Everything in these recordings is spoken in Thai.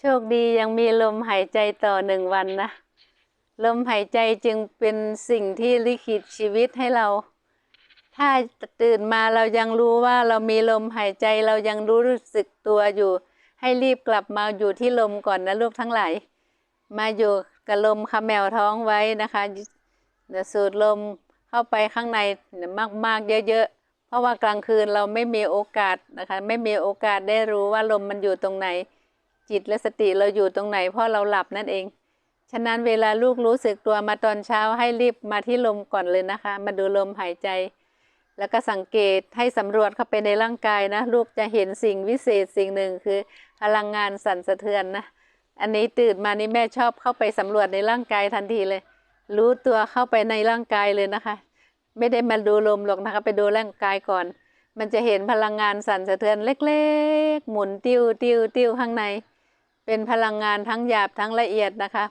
โชคดียังมีลมหายใจต่อหนึ่งวันนะ ลมหายใจจึงเป็นสิ่งที่ลิขิตชีวิตให้เรา ถ้าตื่นมาเรายังรู้ว่าเรามีลมหายใจเรายังรู้สึกตัวอยู่ ให้รีบกลับมาอยู่ที่ลมก่อนนะลูกทั้งหลาย มาอยู่กับลมคาแมวท้องไว้นะคะเดี๋ยวสูดลมเข้าไปข้างในมากๆเยอะๆ เพราะว่ากลางคืนเราไม่มีโอกาสนะคะ ไม่มีโอกาสได้รู้ว่าลมมันอยู่ตรงไหน จิตและสติเราอยู่ตรงไหนเพราะเราหลับนั่นเอง ฉะนั้นเวลาลูกรู้สึกตัวมาตอนเช้าให้รีบมาที่ลมก่อนเลยนะคะ มาดูลมหายใจ แล้วก็สังเกตให้สำรวจเข้าไปในร่างกายนะ ลูกจะเห็นสิ่งวิเศษสิ่งหนึ่งคือพลังงานสั่นสะเทือนนะ อันนี้ตื่นมานี่แม่ชอบเข้าไปสำรวจในร่างกายทันทีเลย รู้ตัวเข้าไปในร่างกายเลยนะคะ ไม่ได้มาดูลมหรอกนะคะ ไปดูร่างกายก่อนมันจะเห็นพลังงานสั่นสะเทือนเล็ก ๆ หมุนติ้วติ้วติ้วข้างใน เป็นพลังงานทั้งหยาบทั้งละเอียดนะคะ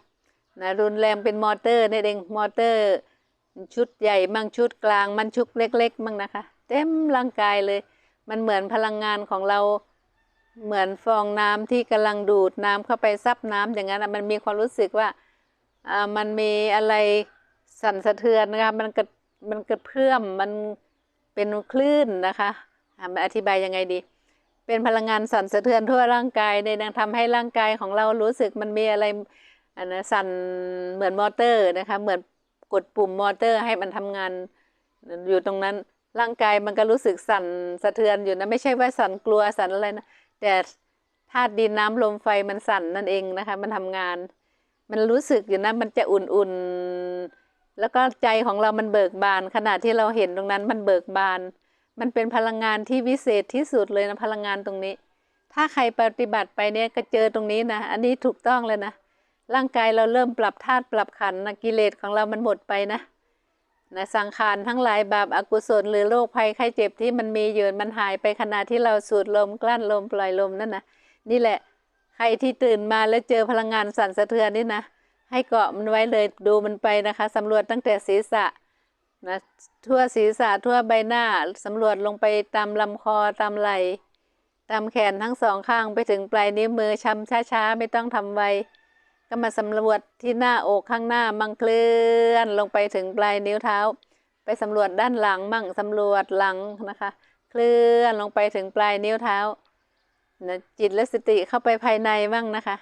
นะรุนแรงเป็นมอเตอร์นี่เองมอเตอร์ ชุดใหญ่มั่งชุดกลางมันชุกเล็กๆมั่งนะคะ เต็มร่างกายเลย มันเหมือนพลังงานของเราเหมือนฟองน้ำที่กำลังดูดน้ำเข้าไปซับน้ำอย่างนั้นมันมีความรู้สึกว่าอ่ามันมีอะไรสั่นสะเทือนนะคะมันกระมันกระเพื่อมมันเป็นคลื่นนะคะมันอธิบายยังไงดี เป็นพลังงานสั่นสะเทือนทั่วร่างกายในยทำให้ร่างกายของเรารู้สึกมันมีอะไรอันนะสั่นเหมือนมอเตอร์นะคะเหมือนกดปุ่มมอเตอร์ให้มันทำงานอยู่ตรงนั้นร่างกายมันก็รู้สึกสั่นสะเทือนอยู่นะไม่ใช่ว่าสั่นกลัวสั่นอะไรนะแต่ธาตุดินน้ำลมไฟมันสั่นนั่นเองนะคะ มันทำงาน มันรู้สึกอยู่นะมันจะอุ่นๆแล้วก็ใจของเรามันเบิกบาน ขณะที่เราเห็นตรงนั้นมันเบิกบาน มันเป็นพลังงานที่วิเศษที่สุดเลยนะพลังงานตรงนี้ ถ้าใครปฏิบัติไปเนี่ยก็เจอตรงนี้นะอันนี้ถูกต้องเลยนะร่างกายเราเริ่มปรับธาตุปรับขันนะกิเลสของเรามันหมดไปนะนะสังขารทั้งหลายบาปอกุศลหรือโรคภัยไข้เจ็บที่มันมีอยู่มันหายไปขณะที่เราสูดลมกลั้นลมปล่อยลมนั่นนะนี่แหละใครที่ตื่นมาแล้วเจอพลังงานสั่นสะเทือนนี่นะให้เกาะมันไว้เลยดูมันไปนะคะสำรวจตั้งแต่ศีรษะ นะทั่วศีรษะทั่วใบหน้าสำรวจลงไปตามลำคอตามไหล่ตามแขนทั้งสองข้างไปถึงปลายนิ้วมือช้ำช้าๆ ไม่ต้องทำไวก็มาสำรวจที่หน้าอกข้างหน้ามั่งเคลื่อนลงไปถึงปลายนิ้วเท้า ไปสำรวจด้านหลังมั่งสำรวจหลังนะคะ เคลื่อนลงไปถึงปลายนิ้วเท้านะจิตและสติเข้าไปภายในบ้างนะคะ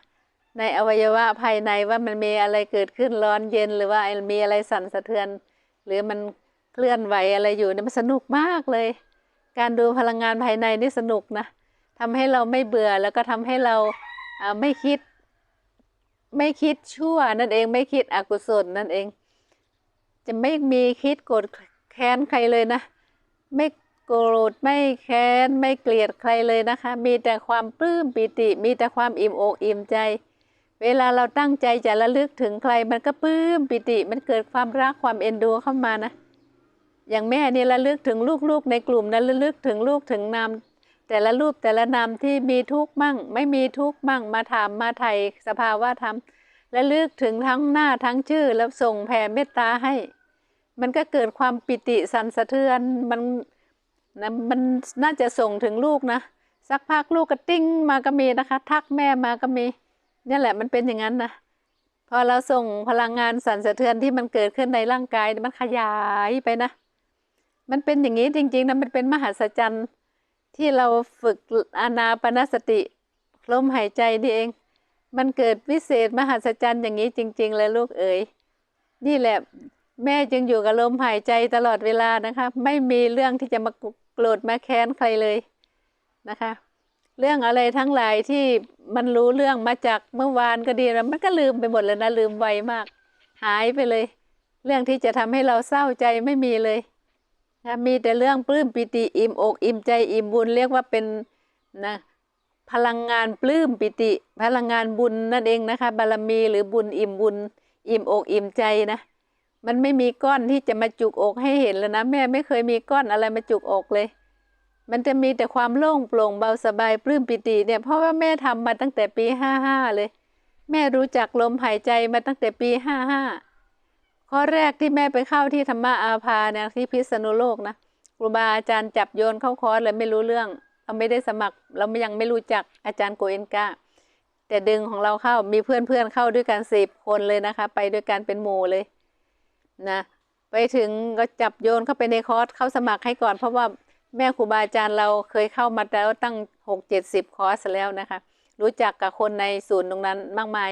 ในอวัยวะภายในว่ามันมีอะไรเกิดขึ้นร้อนเย็นหรือว่ามีอะไรสั่นสะเทือน หรือมันเคลื่อนไหวอะไรอยู่เนี่ยมันสนุกมากเลย การดูพลังงานภายในนี่สนุกนะทำให้เราไม่เบื่อแล้วก็ทำให้เราอ่าไม่คิด ไม่คิดชั่วนั่นเองไม่คิดอกุศลนั่นเอง จะไม่มีคิดโกรธแค้นใครเลยนะ ไม่โกรธไม่แค้นไม่เกลียดใครเลยนะคะ มีแต่ความปลื้มปิติ มีแต่ความอิ่มอกอิ่มใจ เวลาเราตั้งใจจะระลึกถึงใครมันก็ปลื้มปิติ มันเกิดความรักความเอ็นดูเข้ามานะ อย่างแม่นี่ระลึกถึงลูกๆในกลุ่มนั้นระลึกถึงลูกถึงนามแต่ละรูปแต่ละนามที่มีทุกข์มั่ง ไม่มีทุกข์มั่งมาถามมาไถ่สภาวะธรรมและลึกถึงทั้งหน้าทั้งชื่อแล้วส่งแผ่เมตตาให้ มันก็เกิดความปิติสันสะเทือนมันนะมันน่าจะส่งถึงลูกนะ สักพักลูกก็ติ้งมาก็มีนะคะ ทักแม่มาก็มี นี่แหละมันเป็นอย่างนั้นนะพอเราส่งพลังงานสั่นสะเทือนที่มันเกิดขึ้นในร่างกายมันขยายไปนะ มันเป็นอย่างนี้จริงๆนะมันเป็นมหัศจรรย์ที่เราฝึกอานาปนสติลมหายใจนี่เอง มันเกิดวิเศษมหัศจรรย์อย่างนี้จริง ๆ เลยลูกเอ๋ยนี่แหละแม่จึงอยู่กับลมหายใจตลอดเวลานะคะ ไม่มีเรื่องที่จะมาโกรธมาแค้นใครเลยนะคะ เรื่องอะไรทั้งหลายที่มันรู้เรื่องมาจากเมื่อวานก็ดีแล้วมันก็ลืมไปหมดเลยนะลืมไวมาก หายไปเลย เรื่องที่จะทำให้เราเศร้าใจไม่มีเลยนะมีแต่เรื่องปลื้มปิติอิ่มอกอิ่มใจอิ่มบุญเรียกว่าเป็นนะพลังงานปลื้มปิติ พลังงานบุญนั่นเองนะคะ บารมีหรือบุญอิ่มบุญ อิ่มอกอิ่มใจนะมันไม่มีก้อนที่จะมาจุกอกให้เห็นเลยนะแม่ไม่เคยมีก้อนอะไรมาจุกอกเลย มันจะมีแต่ความโล่งโปร่งเบาสบายปลื้มปิติเนี่ยเพราะว่าแม่ทำมาตั้งแต่ปีห้าห้าเลย แม่รู้จักลมหายใจมาตั้งแต่ปีห้าห้าข้อแรกที่แม่ไปเข้าที่ธรรมะอาภาเนี่ยที่พิษณุโลกนะครูบาอาจารย์จับโยนเข้าคอร์สเลยไม่รู้เรื่องเราไม่ได้สมัคร เรายังไม่รู้จักอาจารย์โกเอนกาแต่ดึงของเราเข้ามีเพื่อนเพื่อนเข้าด้วยกันสิบคนเลยนะคะ ไปด้วยกันเป็นหมู่เลยนะไปถึงก็จับโยนเข้าไปในคอร์สเข้าสมัครให้ก่อนเพราะว่า แม่ครูบาอาจารย์เราเคยเข้ามาแล้วตั้งหกเจ็ดสิบคอร์สแล้วนะคะ รู้จักกับคนในศูนย์ตรงนั้นมากมาย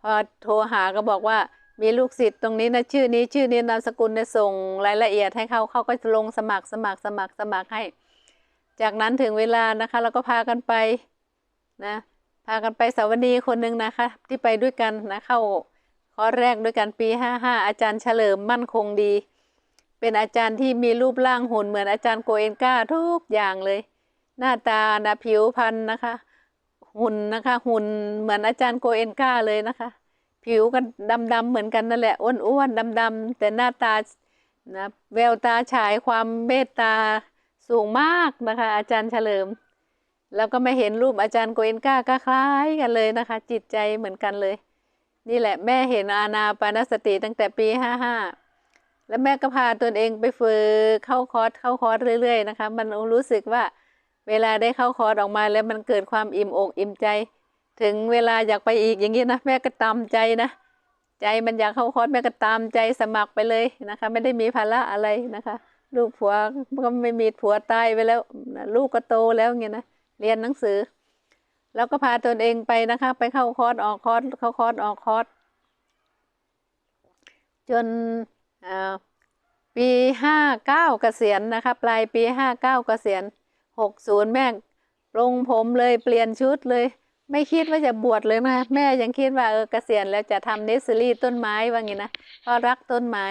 พอโทรหาก็บอกว่ามีลูกศิษย์ตรงนี้นะชื่อนี้ชื่อนี้นามสกุลเนี่ยส่งรายละเอียดให้เขาเขาก็ลงสมัครสมัครสมัครสมัครให้ จากนั้นถึงเวลานะคะเราก็พากันไปนะพากันไปสาวนีคนหนึ่งนะคะ ที่ไปด้วยกันนะเข้าคอร์สแรกด้วยกันปีห้าห้าอาจารย์เฉลิมมั่นคงดี เป็นอาจารย์ที่มีรูปร่างหุ่นเหมือนอาจารย์โกเอนก้าทุกอย่างเลย หน้าตานะผิวพรรณนะคะ หุ่นนะคะ หุ่นเหมือนอาจารย์โกเอนก้าเลยนะคะ ผิวกันดำๆเหมือนกันนั่นแหละอ้วนๆดำๆแต่หน้าตานะแววตาฉายความเมตตาสูงมากนะคะ อาจารย์เฉลิม แล้วก็มาเห็นรูปอาจารย์โกเอนก้าก็คล้ายกันเลยนะคะ จิตใจเหมือนกันเลย นี่แหละแม่เห็นอาณาปานสติตั้งแต่ปีห้าห้า แล้วแม่ก็พาตนเองไปฝึกเข้าคอร์สเข้าคอร์สเรื่อยๆนะคะ มันรู้สึกว่าเวลาได้เข้าคอร์สออกมาแล้วมันเกิดความอิ่มอกอิ่มใจ ถึงเวลาอยากไปอีกอย่างนี้นะแม่ก็ตามใจนะ ใจมันอยากเข้าคอร์สแม่ก็ตามใจสมัครไปเลยนะคะ ไม่ได้มีภาระอะไรนะคะ ลูกผัวก็ไม่มีผัวตายไปแล้วลูกก็โตแล้วเงี้ยนะเรียนหนังสือ แล้วก็พาตนเองไปนะคะ ไปเข้าคอร์สออกคอร์สเข้าคอร์สออกคอร์สจน ปีห้าเก้าเกษียณนะคะ ปลายปีห้าเก้าเกษียณหกศูนย์แม่ปรงผมเลยเปลี่ยนชุดเลย ไม่คิดว่าจะบวชเลยนะแม่ยังคิดว่าเออเกษียณแล้วจะทำเนสเซอรี่ต้นไม้ว่างี้นะเพราะรักต้นไม้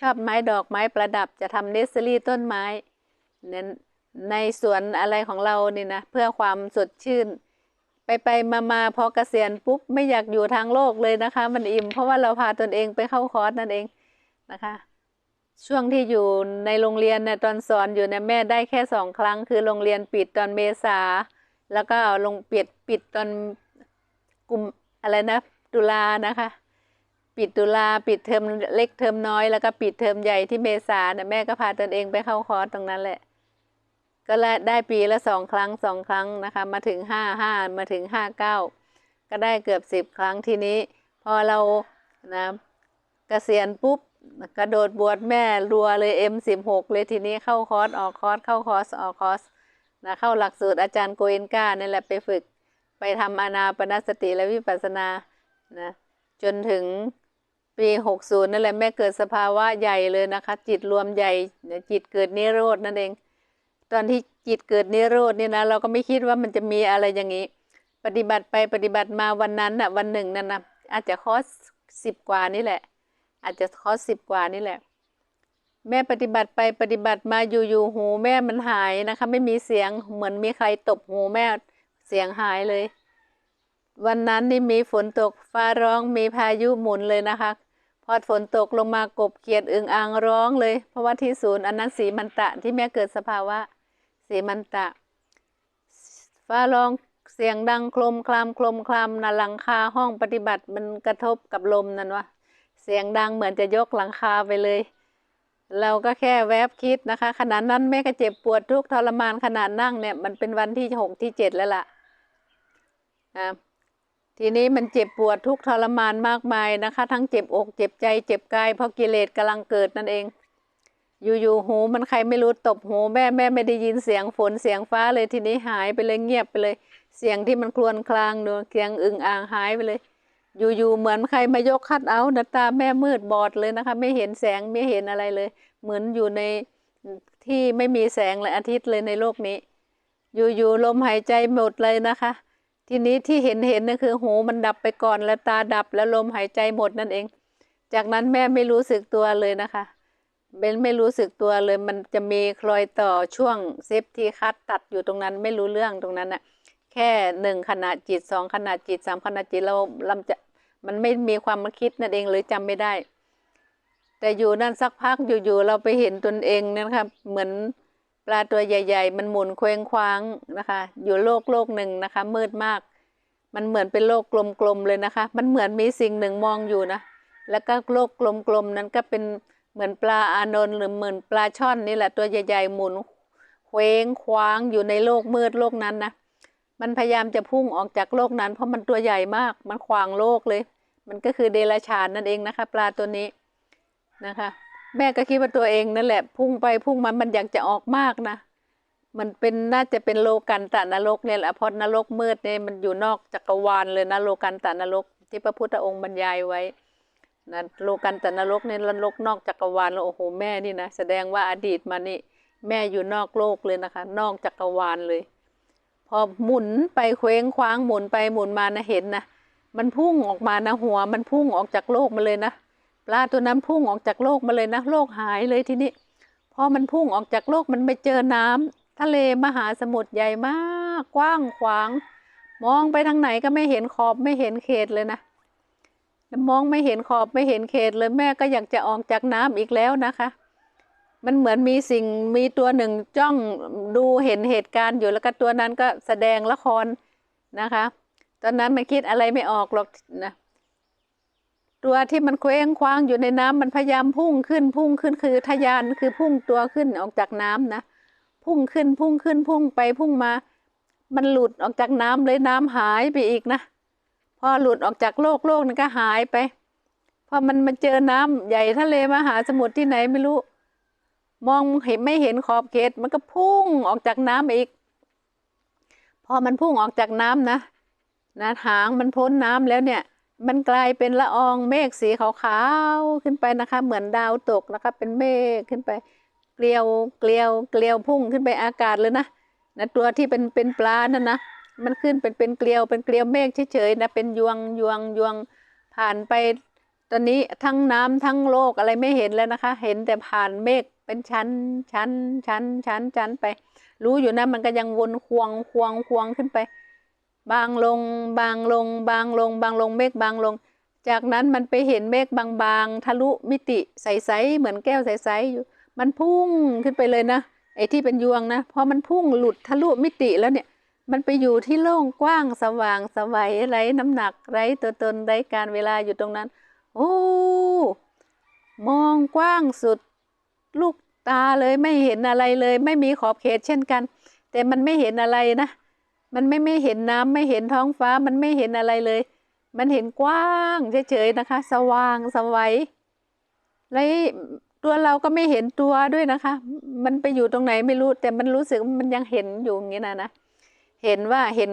ชอบไม้ดอกไม้ประดับจะทำเนสเซอรี่ต้นไม้เน้นในสวนอะไรของเรานี่นะเพื่อความสดชื่น ไปไปมามาพอเกษียณปุ๊บไม่อยากอยู่ทางโลกเลยนะคะ มันอิ่มเพราะว่าเราพาตนเองไปเข้าคอร์สนั่นเอง นะคะ ช่วงที่อยู่ในโรงเรียนเนี่ยตอนสอนอยู่เนี่ยแม่ได้แค่สองครั้ง คือโรงเรียนปิดตอนเมษา แล้วก็ลงปิดปิดตอนกุมอะไรนะตุลานะคะ ปิดตุลาปิดเทอมเล็กเทอมน้อย แล้วก็ปิดเทอมใหญ่ที่เมษาเนี่ยแม่ก็พาตนเองไปเข้าคอร์สตรงนั้นแหละก็ได้ปีละสองครั้งสองครั้งนะคะ มาถึงห้าห้ามาถึงห้าเก้าก็ได้เกือบสิบครั้งทีนี้ พอเรานะเกษียณปุ๊บ กระโดดบวชแม่รัวเลยเอ็มสิบหกเลยทีนี้เข้าคอร์สออกคอร์สเข้าคอร์สออกคอร์สนะเข้าหลักสูตรอาจารย์โกเอนก้านี่แหละไปฝึกไปทำอานาปนสติและวิปัสสนานะจนถึงปีหกศูนย์นั่นแหละแม่เกิดสภาวะใหญ่เลยนะคะ จิตรวมใหญ่จิตเกิดนิโรธนั่นเอง ตอนที่จิตเกิดนิโรธนี่นะเราก็ไม่คิดว่ามันจะมีอะไรอย่างนี้ ปฏิบัติไปปฏิบัติมาวันนั้นน่ะวันหนึ่งนั่นนะอาจจะคอร์สสิบกว่านี่แหละ อาจจะคอสิบกว่านี่แหละ แม่ปฏิบัติไปปฏิบัติมาอยู่ๆหูแม่มันหายนะคะ ไม่มีเสียงเหมือนมีใครตบหูแม่เสียงหายเลย วันนั้นนี่มีฝนตกฟ้าร้องมีพายุหมุนเลยนะคะ พอฝนตกลงมากบเขียดอึงอ่างร้องเลย เพราะว่าที่ศูนย์อันนั้นสีมันตะที่แม่เกิดสภาวะสีมันตะ ฟ้าร้องเสียงดังโคลมคลามโคลมคลามนะหลังคาห้องปฏิบัติมันกระทบกับลมนั่นวะ เสียงดังเหมือนจะยกหลังคาไปเลย เราก็แค่แวบคิดนะคะขนาดนั้นแม่ก็เจ็บปวดทุกทรมานขนาดนั่งเนี่ยมันเป็นวันที่หกที่เจ็ดแล้วล่ะอ่าทีนี้มันเจ็บปวดทุกทรมานมากมายนะคะ ทั้งเจ็บอกเจ็บใจเจ็บกายเพราะกิเลสกำลังเกิดนั่นเอง อยู่ๆหูมันใครไม่รู้ตบหูแม่แม่ไม่ได้ยินเสียงฝนเสียงฟ้าเลยทีนี้หายไปเลยเงียบไปเลย เสียงที่มันครวญครางเนอเสียงอึ่งอ่างหายไปเลย อยู่ๆเหมือนใครมายกคัดเอาหน้าตาแม่มืดบอดเลยนะคะ ไม่เห็นแสงไม่เห็นอะไรเลย เหมือนอยู่ในที่ไม่มีแสงเลยอาทิตย์เลยในโลกนี้ อยู่ๆลมหายใจหมดเลยนะคะ ทีนี้ที่เห็นเห็นนั่นคือหูมันดับไปก่อนแล้วตาดับแล้วลมหายใจหมดนั่นเอง จากนั้นแม่ไม่รู้สึกตัวเลยนะคะเบนไม่รู้สึกตัวเลยมันจะมีคลอยต่อช่วงเซฟที่คัดตัดอยู่ตรงนั้นไม่รู้เรื่องตรงนั้นน่ะ แค่หนึ่งขณะจิตสองขณะจิตสามขณะจิตเราลำจะมันไม่มีความมาคิดนั่นเองเลยจำไม่ได้ แต่อยู่นั่นสักพักอยู่ๆเราไปเห็นตนเองนี่ยนะคะเหมือนปลาตัวใหญ่ ๆ มันหมุนเคว้งคว้างนะคะ อยู่โลกโลกหนึ่งนะคะ มืดมาก มันเหมือนเป็นโลกกลมๆเลยนะคะ มันเหมือนมีสิ่งหนึ่งมองอยู่นะ แล้วก็โลกกลมๆนั้นก็เป็นเหมือนปลาอานนท์หรือเหมือนปลาช่อนนี่แหละตัวใหญ่ๆหมุนเคว้งคว้างอยู่ในโลกมืดโลกนั้นนะ มันพยายามจะพุ่งออกจากโลกนั้น เพราะมันตัวใหญ่มาก มันขวางโลกเลย มันก็คือเดรัจฉานนั่นเองนะคะ ปลาตัวนี้นะคะ แม่ก็คิดว่าตัวเองนั่นแหละ พุ่งไปพุ่งมามันอยากจะออกมากนะ มันเป็นน่าจะเป็นโลกันตะนรกเนี่ยแหละเพราะนรกมืดเนี่ยมันอยู่นอกจักรวาลเลยนะโลกันตะนรกที่พระพุทธองค์บรรยายไว้นะโลกันตะนรกเนี่ยนรกนอกจักรวาลโอ้โหแม่นี่นะแสดงว่าอดีตมานี่แม่อยู่นอกโลกเลยนะคะ นอกจักรวาลเลย พอหมุนไปเคว้งคว้างหมุนไปหมุนมานะเห็นนะมันพุ่งออกมานะหัว มันพุ่งออกจากโลกมาเลยนะปลาตัวนั้นพุ่งออกจากโลกมาเลยนะโลกหายเลยทีนี้พอมันพุ่งออกจากโลกมันไปเจอน้ำทะเลมหาสมุทรใหญ่มากกว้างขวาง มองไปทางไหนก็ไม่เห็นขอบไม่เห็นเขตเลยนะมองไม่เห็นขอบไม่เห็นเขตเลยแม่ก็อยากจะออกจากน้ำอีกแล้วนะคะ มันเหมือนมีสิ่งมีตัวหนึ่งจ้องดูเห็นเหตุการณ์อยู่แล้วก็ตัวนั้นก็แสดงละครนะคะ ตอนนั้นมันคิดอะไรไม่ออกหรอกนะตัวที่มันเคว้งคว้างอยู่ในน้ำมันพยายามพุ่งขึ้นพุ่งขึ้นคือทะยานคือพุ่งตัวขึ้นออกจากน้ำนะพุ่งขึ้นพุ่งขึ้นพุ่งไปพุ่งมา มันหลุดออกจากน้ำเลยน้ำหายไปอีกนะพอหลุดออกจากโลกโลกนั้นก็หายไปพอมันมาเจอน้ำใหญ่ทะเลมหาสมุทรที่ไหนไม่รู้ มองเห็นไม่เห็นขอบเขต มันก็พุ่งออกจากน้ำอีก พอมันพุ่งออกจากน้ำนะนะหางมันพ้นน้ำแล้วเนี่ย มันกลายเป็นละอองเมฆสีขาวๆขึ้นไปนะคะ เหมือนดาวตกนะคะ เป็นเมฆขึ้นไป เกลียวเกลียวเกลียวพุ่งขึ้นไปอากาศเลยนะนะตัวที่เป็นเป็นปลานั่นนะมันขึ้นเป็นเป็นเกลียวเป็นเกลียวเมฆเฉยๆนะเป็นยวงยวงยวงผ่านไป ตอนนี้ทั้งน้ำทั้งโลกอะไรไม่เห็นแล้วนะคะ เห็นแต่ผ่านเมฆ เป็นชั้นชั้นชั้นชั้นชั้นไป รู้อยู่นะมันก็ยังวนควงควงควงขึ้นไป บางลง บางลง บางลง บางลงเมฆบางลง จากนั้นมันไปเห็นเมฆบางๆทะลุมิติใสๆเหมือนแก้วใสๆอยู่ มันพุ่งขึ้นไปเลยนะไอ้ที่เป็นยวงนะพอมันพุ่งหลุดทะลุมิติแล้วเนี่ย มันไปอยู่ที่โล่งกว้างสว่างสวัยไร้น้ำหนักไร้ตัวตนไร้การเวลาอยู่ตรงนั้น โอ้มองกว้างสุด ลูก ตาเลยไม่เห็นอะไรเลย ไม่มีขอบเขตเช่นกัน แต่มันไม่เห็นอะไรนะ มันไม่ไม่เห็นน้ำไม่เห็นท้องฟ้ามันไม่เห็นอะไรเลย มันเห็นกว้างเฉยๆนะคะ สว่างสวัยและตัวเราก็ไม่เห็นตัวด้วยนะคะ มันไปอยู่ตรงไหนไม่รู้ แต่มันรู้สึกมันยังเห็นอยู่อย่างนี้นะนะ เห็นว่าเห็น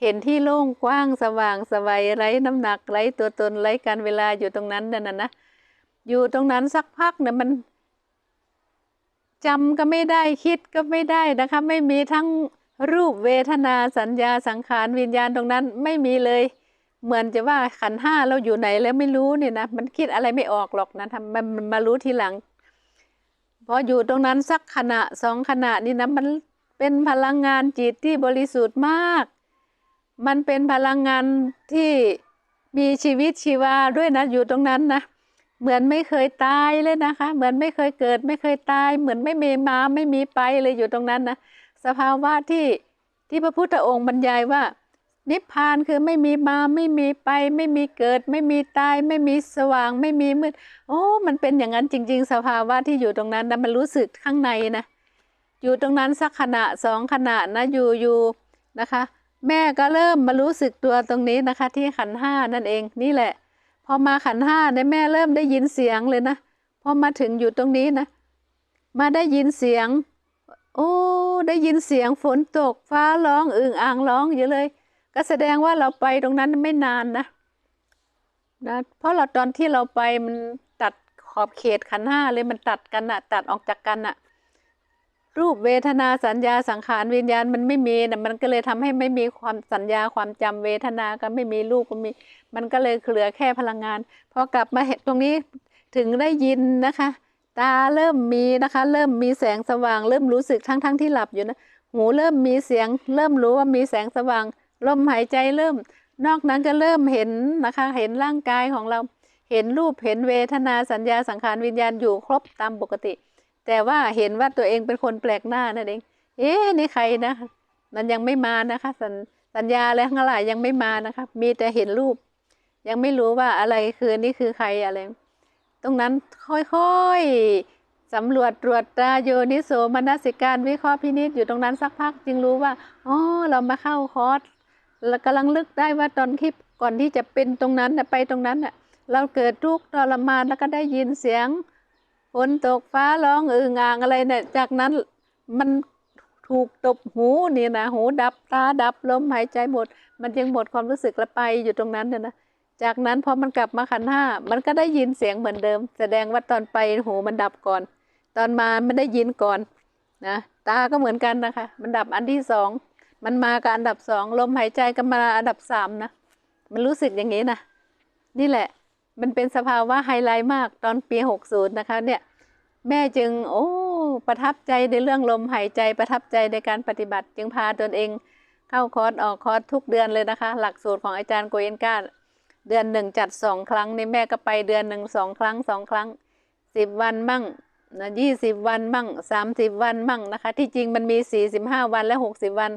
เห็นที่โล่งกว้างสว่างสวัยไร้น้ำหนักไร้ตัวตนไร้การเวลาอยู่ตรงนั้นนั่นนะนะ อยู่ตรงนั้นสักพักเนี่ยมัน จำก็ไม่ได้คิดก็ไม่ได้นะคะ ไม่มีทั้งรูปเวทนาสัญญาสังขารวิญญาณตรงนั้นไม่มีเลย เหมือนจะว่าขันห้าเราอยู่ไหนแล้วไม่รู้เนี่ยนะมันคิดอะไรไม่ออกหรอกนะทำมันมารู้ทีหลังพออยู่ตรงนั้นสักขณะสองขณะนี่นะมันเป็นพลังงานจิตที่บริสุทธิ์มาก มันเป็นพลังงานที่มีชีวิตชีวาด้วยนะอยู่ตรงนั้นนะ เหมือนไม่เคยตายเลยนะคะ เหมือนไม่เคยเกิด ไม่เคยตาย เหมือนไม่มีมาไม่มีไปเลยอยู่ตรงนั้นนะสภาวะที่ที่พระพุทธองค์บรรยายว่า นิพพานคือไม่มีมาไม่มีไป ไม่มีเกิด ไม่มีตาย ไม่มีสว่าง ไม่มีมืดโอ้ มันเป็นอย่างนั้นจริง ๆ สภาวะที่อยู่ตรงนั้นนะมันรู้สึกข้างในนะอยู่ตรงนั้นสักขณะสองขณะนะอยู่อยู่นะคะ แม่ก็เริ่มมารู้สึกตัวตรงนี้นะคะ ที่ขันห้านั่นเองนี่แหละ พอมาขันห้าเนี่ยแม่เริ่มได้ยินเสียงเลยนะพอมาถึงอยู่ตรงนี้นะ มาได้ยินเสียง โอ้ได้ยินเสียงฝนตก ฟ้าร้องอึ่งอ่างร้องอยู่เลย ก็แสดงว่าเราไปตรงนั้นไม่นานนะนะเพราะเราตอนที่เราไปมันตัดขอบเขตขันห้าเลยมันตัดกันอะตัดออกจากกันอะ รูปเวทนาสัญญาสังขารวิญญาณมันไม่มีนะมันก็เลยทำให้ไม่มีความสัญญาความจำเวทนาก็ไม่มีรูปก็มี มันก็เลยเหลือแค่พลังงานพอกลับมาเห็นตรงนี้ถึงได้ยินนะคะ ตาเริ่มมีนะคะ เริ่มมีแสงสว่าง เริ่มรู้สึกทั้งทั้งที่หลับอยู่นะหูเริ่มมีเสียง เริ่มรู้ว่ามีแสงสว่างลมหายใจเริ่ม นอกนั้นก็เริ่มเห็นนะคะ เห็นร่างกายของเรา เห็นรูปเห็นเวทนาสัญญาสังขารวิญญาณอยู่ครบตามปกติ แต่ว่าเห็นว่าตัวเองเป็นคนแปลกหน้านั่นเอง เอ๊ะนี่ใครนะ มันยังไม่มานะคะ สัญสัญญาอะไรทั้งหลายยังไม่มานะคะ มีแต่เห็นรูป ยังไม่รู้ว่าอะไรคือนี่คือใครอะไร ตรงนั้นค่อยๆสำรวจตรวจตาโยนิโสมนสิการวิเคราะห์พินิจอยู่ตรงนั้นสักพัก จึงรู้ว่าอ๋อเรามาเข้าคอร์สแล้วกำลังลึกได้ว่าตอนคลิปก่อนที่จะเป็นตรงนั้นไปตรงนั้นเราเกิดทุกข์ทรมานแล้วก็ได้ยินเสียง ฝนตกฟ้าร้องเอืองางอะไรเนี่ยจากนั้นมันถูกตบหูนี่นะหูดับตาดับลมหายใจหมด มันยังหมดความรู้สึกและไปอยู่ตรงนั้นเนี่ยนะจากนั้นพอมันกลับมาขันห้ามันก็ได้ยินเสียงเหมือนเดิม แสดงว่าตอนไปหูมันดับก่อน ตอนมามันได้ยินก่อนนะตาก็เหมือนกันนะคะ มันดับอันที่สองมันมากับอันดับสองลมหายใจก็มาอันดับสามนะมันรู้สึกอย่างนี้นะนี่แหละ มันเป็นสภาวะไฮไลท์มากตอนปีหกศูนย์นะคะเนี่ยแม่จึงโอ้ประทับใจในเรื่องลมหายใจประทับใจในการปฏิบัติ จึงพาตนเองเข้าคอร์สออกคอร์สทุกเดือนเลยนะคะ หลักสูตรของอาจารย์โกเอนกาเดือนหนึ่งจัดสองครั้งในแม่ก็ไปเดือนหนึ่งสองครั้งสองครั้งสิบวันมั่งนะยี่สิบวันมั่งสามสิบวันมั่งนะคะ ที่จริงมันมีสี่สิบห้าวันและหกสิบวัน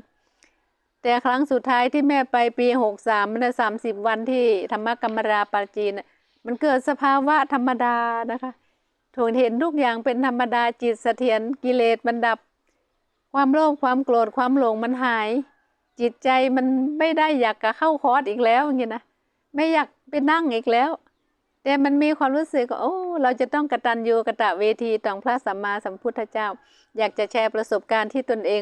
แต่ครั้งสุดท้ายที่แม่ไปปีหกสามมันสามสิบวันที่ธรรมกรรมราปาจีนน่ะ มันเกิดสภาวะธรรมดานะคะถูกเห็นทุกอย่างเป็นธรรมดาจิตเสถียรกิเลสมันดับ ความโลภความโกรธความหลงมันหาย จิตใจมันไม่ได้อยากจะเข้าคอร์สอีกแล้วอย่างนี้นะไม่อยากไปนั่งอีกแล้ว แต่มันมีความรู้สึกว่าโอ้เราจะต้องกระตัญญูกระตะเวทีต่องพระสัมมาสัมพุทธเจ้า อยากจะแชร์ประสบการณ์ที่ตนเอง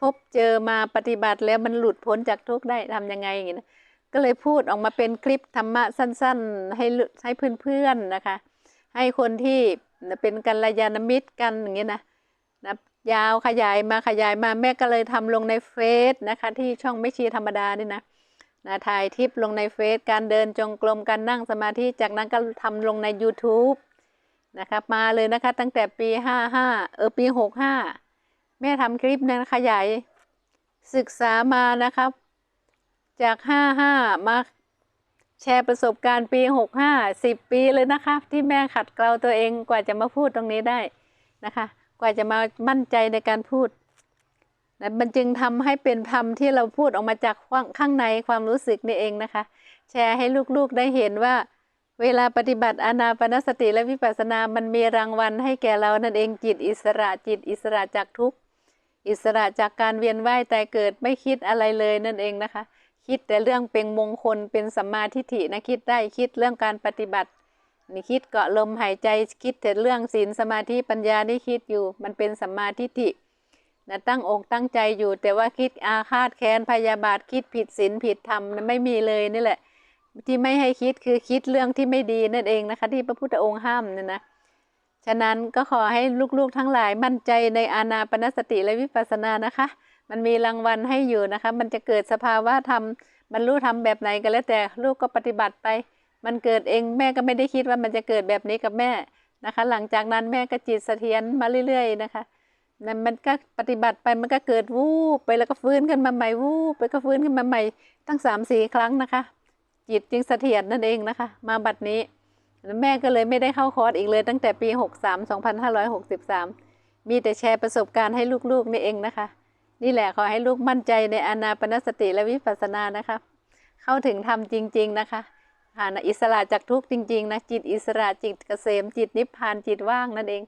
พบเจอมาปฏิบัติแล้วมันหลุดพ้นจากทุกข์ได้ทำยังไงอย่างนี้นะ ก็เลยพูดออกมาเป็นคลิปธรรมะสั้น ๆ ให้ให้เพื่อนๆนะคะ ให้คนที่เป็นกัลยาณมิตรกันอย่างนี้นะนะยาวขยายมาขยายมาแม่ก็เลยทำลงในเฟซนะคะ ที่ช่องไม่ชีธรรมดานี่นะนะถ่ายทิปลงในเฟซการเดินจงกรมการนั่งสมาธิจากนั้นก็ทำลงใน YouTube นะครับมาเลยนะคะ ตั้งแต่ปี 55 เออปี 65 แม่ทำคลิปนะขยายศึกษามานะครับ จาก 55 มาแชร์ประสบการณ์ปี 65 10 ปีเลยนะคะ ที่แม่ขัดเกลาตัวเองกว่าจะมาพูดตรงนี้ได้นะคะ กว่าจะมามั่นใจในการพูดนะมันจึงทำให้เป็นธรรมที่เราพูดออกมาจากข้างในความรู้สึกนี่เองนะคะ แชร์ให้ลูกๆได้เห็นว่า เวลาปฏิบัติอานาปนสติและวิปัสสนา มันมีรางวัลให้แก่เรานั่นเองจิตอิสระจิตอิสระจากทุกข์อิสระจากการเวียนว่ายแต่เกิดไม่คิดอะไรเลยนั่นเองนะคะ คิดแต่เรื่องเป็นมงคลเป็นสัมมาทิฏฐินะคิดได้คิดเรื่องการปฏิบัตินี่คิดเกาะลมหายใจคิดแต่เรื่องศีลสมาธิปัญญานี่คิดอยู่ มันเป็นสัมมาทิฏฐินะตั้งอกตั้งใจอยู่ แต่ว่าคิดอาฆาตแค้นพยาบาทคิดผิดศีลผิดธรรมนะไม่มีเลยนี่แหละ ที่ไม่ให้คิดคือคิดเรื่องที่ไม่ดีนั่นเองนะคะ ที่พระพุทธองค์ห้ามเนี่ยนะฉะนั้นก็ขอให้ลูกๆทั้งหลายมั่นใจในอานาปนสติและวิปัสสนานะคะ มันมีรางวัลให้อยู่นะคะ มันจะเกิดสภาวะธรรมบรรลุธรรมแบบไหนก็แล้วแต่ลูกก็ปฏิบัติไป มันเกิดเองแม่ก็ไม่ได้คิดว่ามันจะเกิดแบบนี้กับแม่นะคะ หลังจากนั้นแม่ก็จิตเสถียรมาเรื่อย ๆ นะคะนั่นมันก็ปฏิบัติไปมันก็เกิดวูบไปแล้วก็ฟื้นขึ้นมาใหม่วูบไปก็ฟื้นขึ้นมาใหม่ตั้งสามสี่ครั้งนะคะ จิตจึงเสถียรนั่นเองนะคะ มาบัดนี้แม่ก็เลยไม่ได้เข้าคอร์สอีกเลย ตั้งแต่ปี 63 2563 มีแต่แชร์ประสบการณ์ให้ลูกๆนี่เองนะคะ นี่แหละขอให้ลูกมั่นใจในอานาปนสติและวิปัสสนานะคะ เข้าถึงธรรมจริง ๆ นะคะหาอิสระจากทุกจริง ๆ นะ จิตอิสระจิตเกษมจิตนิพพานจิตว่างนั่นเอง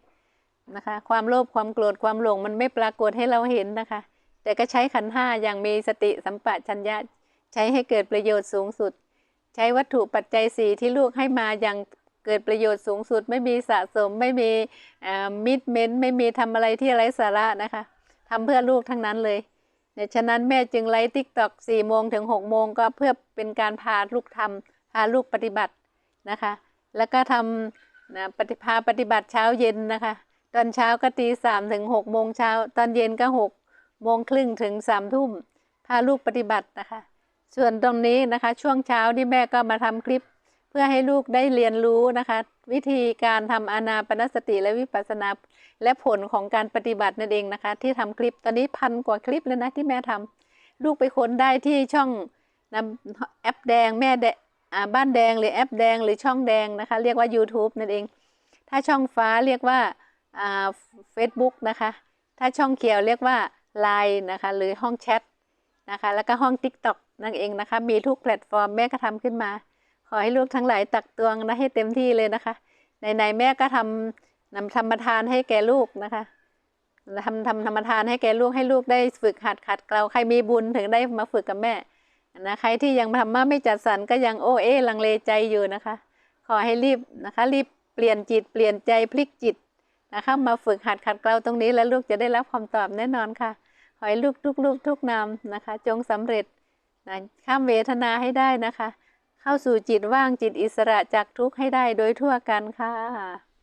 นะคะ ความโลภความโกรธความหลงมันไม่ปรากฏให้เราเห็นนะคะ แต่ก็ใช้ขันห้าอย่างมีสติสัมปชัญญะใช้ให้เกิดประโยชน์สูงสุด ใช้วัตถุปัจจัยสี่ที่ลูกให้มาอย่างเกิดประโยชน์สูงสุด ไม่มีสะสมไม่มีมิดเม้นไม่มีทำอะไรที่ไร้สาระนะคะ ทำเพื่อลูกทั้งนั้นเลยเนี่ยฉะนั้นแม่จึงไลฟ์ทิกตอกสี่โมงถึงหกโมงก็เพื่อเป็นการพาลูกทำพาลูกปฏิบัตินะคะ แล้วก็ทำนะปฏิพาปฏิบัติเช้าเย็นนะคะ ตอนเช้าก็ตีสามถึงหกโมงเช้า ตอนเย็นก็หกโมงครึ่งถึงสามทุ่มพาลูกปฏิบัตินะคะ ส่วนตรงนี้นะคะ ช่วงเช้าที่แม่ก็มาทำคลิป พื่อให้ลูกได้เรียนรู้นะคะ วิธีการทำอนาปนสติและวิปัสสนาและผลของการปฏิบัตินั่นเองนะคะ ที่ทำคลิปตอนนี้พันกว่าคลิปแล้วนะที่แม่ทำลูกไปค้นได้ที่ช่องนะแอปแดงแม่แดบ้านแดงหรือแอปแดงหรือช่องแดงนะคะ เรียกว่า YouTube นั่นเอง ถ้าช่องฟ้าเรียกว่าเฟซบุ๊กนะคะ ถ้าช่องเขียวเรียกว่า Line นะคะหรือห้องแชทนะคะแล้วก็ห้อง TikTok นั่นเองนะคะ มีทุกแพลตฟอร์มแม่ก็ทำขึ้นมา ขอให้ลูกทั้งหลายตักตวงนะให้เต็มที่เลยนะคะในในแม่ก็ทนำธรรมทานให้แก่ลูกนะคะทำทำธรรมทานให้แก่ลูกให้ลูกได้ฝึกหัดขัดเกลาใครมีบุญถึงได้มาฝึกกับแม่นะใครที่ยังทำมาไม่จัดสรรก็ยังโอเอลังเลใจอยู่นะคะ ขอให้รีบนะคะ รีบเปลี่ยนจิตเปลี่ยนใจพลิกจิตนะคะมาฝึกหัดขัดเกลาตรงนี้แล้วลูกจะได้รับคำตอบแน่นอนค่ะ ขอให้ลูกทุกลูกทุกนามนะคะ จงสำเร็จนะข้ามเวทนาให้ได้นะคะ เข้าสู่จิตว่างจิตอิสระจากทุกข์ให้ได้โดยทั่วกันค่ะ